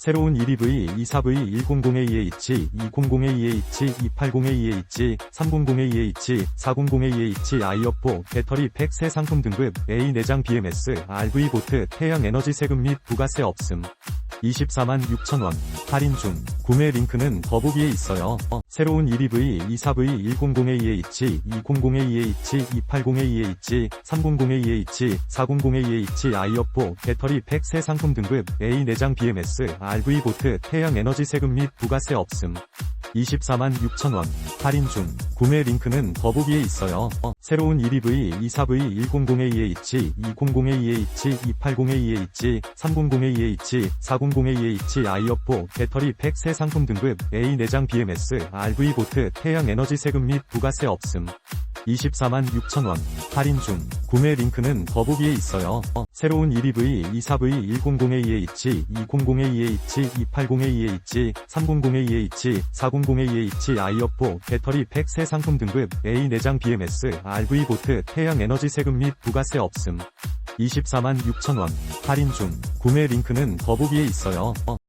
새로운 1EV 24V100AEH, 200AEH, 280AEH, 300AEH, 400AEH 아이어포 배터리 팩 새 상품 등급 A 내장 BMS, RV 보트 태양 에너지 세금 및 부가세 없음. 24만 6천원 할인 중 구매 링크는 더보기에 있어요. 어, 새로운 1EV 24V100AEH, 200AEH, 280AEH, 300AEH, 400AEH 아이어포 배터리 팩 새 상품 등급 A 내장 BMS, RV 보트 태양 에너지 세금 및 부가세 없음. 24만 6천원 할인 중 구매 링크는 더보기에 있어요. 어, 새로운 1EV 24V100AEH, 200AEH, 280AEH, 300AEH, 400AEH 아이어포 배터리 팩 새 상품 등급 A 내장 BMS, RV 보트 태양 에너지 세금 및 부가세 없음. 24만 6천원 할인 중 구매 링크는 더보기에 있어요. 어, 새로운 1EV 24V100AEH, 200AEH, 280AEH, 300AEH, 400AEH 아이어포 배터리 팩 새 상품 등급 A 내장 BMS, RV 보트 태양 에너지 세금 및 부가세 없음. 24만 6천원 할인 중 구매 링크는 더보기에 있어요. 어,